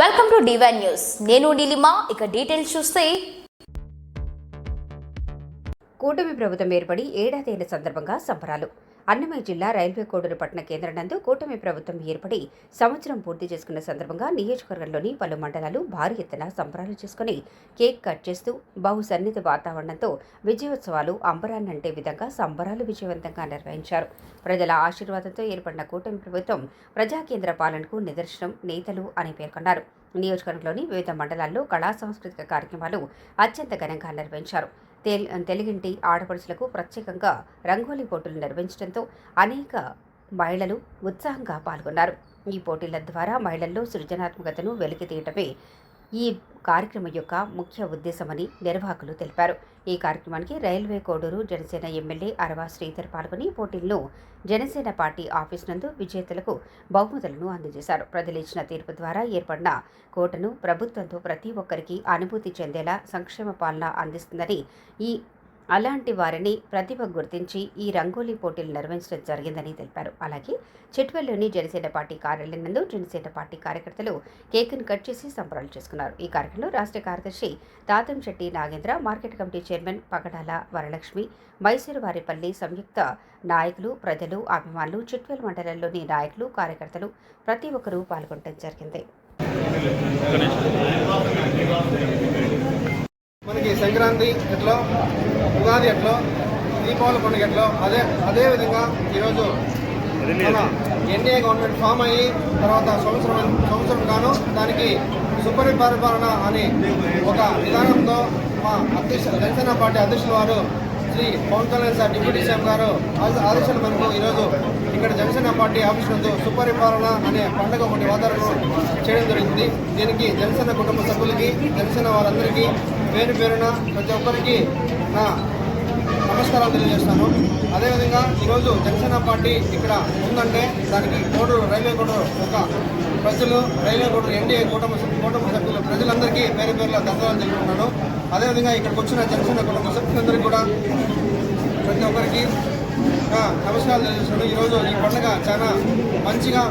Welcome to divine news నేను నీలిమా ఇక details చూస్తే. కూటమి ప్రభుత్వం ఏర్పడి ఏడాది అయిన సందర్భంగా సంబరాలు. అన్నమయ్య జిల్లా రైల్వే కోడూరు పట్టణ కేంద్రం నందు కూటమి ప్రభుత్వం ఏర్పడి సంవత్సరం పూర్తి చేసుకున్న సందర్భంగా నియోజకవర్గంలోని పలు మండలాలు భారీ ఎత్తున సంబరాలు చేసుకుని కేక్ కట్ చేస్తూ బహు సన్నిధి వాతావరణంతో విజయోత్సవాలు అంబరాన్నంటే విధంగా సంబరాలు విజయవంతంగా నిర్వహించారు. ప్రజల ఆశీర్వాదంతో ఏర్పడిన కూటమి ప్రభుత్వం ప్రజాకేంద్ర పాలనకు నిదర్శనం నేతలు అని పేర్కొన్నారు. నియోజకవర్గంలోని వివిధ మండలాల్లో కళా సాంస్కృతిక కార్యక్రమాలు అత్యంత ఘనంగా నిర్వహించారు. తెల్ తెలుగింటి ఆడపడుచులకు ప్రత్యేకంగా రంగోలీ పోటీలు నిర్వహించడంతో అనేక మహిళలు ఉత్సాహంగా పాల్గొన్నారు. ఈ పోటీల ద్వారా మహిళల్లో సృజనాత్మకతను వెలికితీయటమే ఈ కార్యక్రమం యొక్క ముఖ్య ఉద్దేశమని నిర్వాహకులు తెలిపారు. ఈ కార్యక్రమానికి రైల్వే కోడూరు జనసేన ఎమ్మెల్యే అరవా శ్రీధర్ పాల్గొని పోటీలను జనసేన పార్టీ ఆఫీస్ నందు విజేతలకు బహుమతులను అందజేశారు. ప్రజలు ఇచ్చిన తీర్పు ద్వారా ఏర్పడిన కోటను ప్రభుత్వంతో ప్రతి ఒక్కరికి అనుభూతి చెందేలా సంక్షేమ పాలన అందిస్తుందని ఈ అలాంటి వారిని ప్రతిభ గుర్తించి ఈ రంగోలీ పోటీలు నిర్వహించడం జరిగిందని తెలిపారు. అలాగే చిట్వెల్లోని జనసేన పార్టీ కార్యాలయం నందు జనసేన పార్టీ కార్యకర్తలు కేక్ను కట్ చేసి సంబరాలు చేసుకున్నారు. ఈ కార్యక్రమంలో రాష్ట్ర కార్యదర్శి Tatamsetti Nagendra market committee chairman Pagadala Varalakshmi Mysuru Varipalli సంయుక్త నాయకులు ప్రజలు అభిమానులు చిట్వెల్ మండలంలోని నాయకులు కార్యకర్తలు ప్రతి ఒక్కరూ పాల్గొనడం జరిగింది. మనకి సంక్రాంతి ఎట్లో? ఉగాది ఎట్లో? దీపావళి పండుగ ఎట్లో? అదే అదే విధంగా ఈరోజు మన ఎన్డీఏ గవర్నమెంట్ ఫామ్ అయ్యి తర్వాత సంవత్సరం సంవత్సరం గాను దానికి సుపరి పరిపాలన అని ఒక విధానంతో మా అధ్యక్ష జనసేన పార్టీ అధ్యక్షుల వారు Shri Pawan Kalyan sir deputy CM గారు ఆదేశ- ఆదేశాల మేరకు ఈరోజు ఇక్కడ జనసేన పార్టీ ఆఫీస్ నందు సుపరిపాలన అనే పండుగ ఒకటి వాతావరణం చేయడం జరిగింది. దీనికి జనసేన కుటుంబ సభ్యులకి జనసేన వారందరికీ పేరు పేరున ప్రతి ఒక్కరికి నా నమస్కారాలు తెలియజేస్తాను. అదేవిధంగా ఈరోజు జనసేన పార్టీ ఇక్కడ ఉందంటే దానికి కోడూరు రైల్వే కోడూరు ఒక ప్రజలు రైల్వే కోడూరు ఎన్డీఏ కూటమి కూటమి సభ్యులు ప్రజలందరికీ పేరు పేరులో ధన్యవాదాలు తెలుపుతున్నాను అదేవిధంగా ఇక్కడికి వచ్చిన జనసేన కుటుంబ సభ్యులందరికీ కూడా ప్రతి ఒక్కరికి నమస్కారాలు తెలియజేస్తున్నాను. ఈరోజు ఈ పండుగ చాలా మంచిగా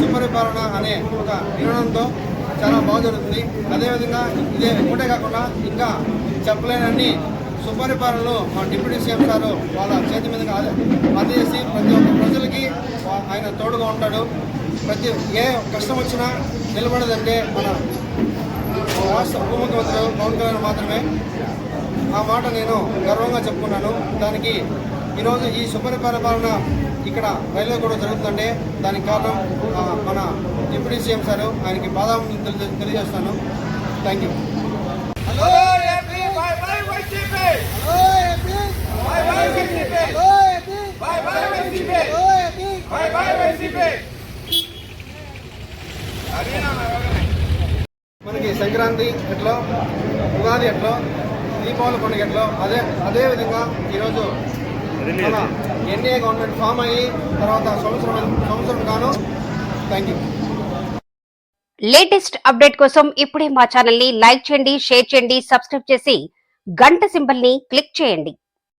సుపరిపాలన అనే ఒక నిర్ణయంతో చాలా బాగా జరుగుతుంది. అదేవిధంగా ఇదే ఒకటే కాకుండా ఇంకా చెప్పలేనన్ని సుపరిపాలనలో మా డిప్యూటీ సీఎం గారు వాళ్ళ చేతి మీదుగా ఆదే- అందజేసి ప్రతి ఒక్క ప్రజలకి ఆయన తోడుగా ఉంటాడు. ప్రతి ఏ కష్టం వచ్చినా నిలబడదంటే మన రాష్ట్ర ఉప ముఖ్యమంత్రి పవన్ కళ్యాణ్ మాత్రమే. ఆ మాట నేను గర్వంగా చెప్పుకున్నాను. దానికి ఈరోజు ఈ సుపరిపాలన ఇక్కడ రైల్వే కూడా జరుగుతుందంటే దానికి కారణం మన డిప్యూటీ సీఎం సార్. ఆయనకి బాధ తెలియజేస్తాను. థ్యాంక్ యూ మనకి సంక్రాంతి ఎట్లో? ఉగాది ఎట్లో? దీపావళి పండుగ ఎట్లో? అదే అదే విధంగా ఈరోజు మన ఎన్డీఏ గవర్నమెంట్ ఫామ్ అయ్యి తర్వాత సంవత్సరం సంవత్సరం గాను థ్యాంక్ యూ లేటెస్ట్ అప్డేట్ కోసం ఇప్పుడే మా ఛానల్ని లైక్ చేయండి షేర్ చేయండి సబ్స్క్రైబ్ చేసి గంట సింబల్ని క్లిక్ చేయండి.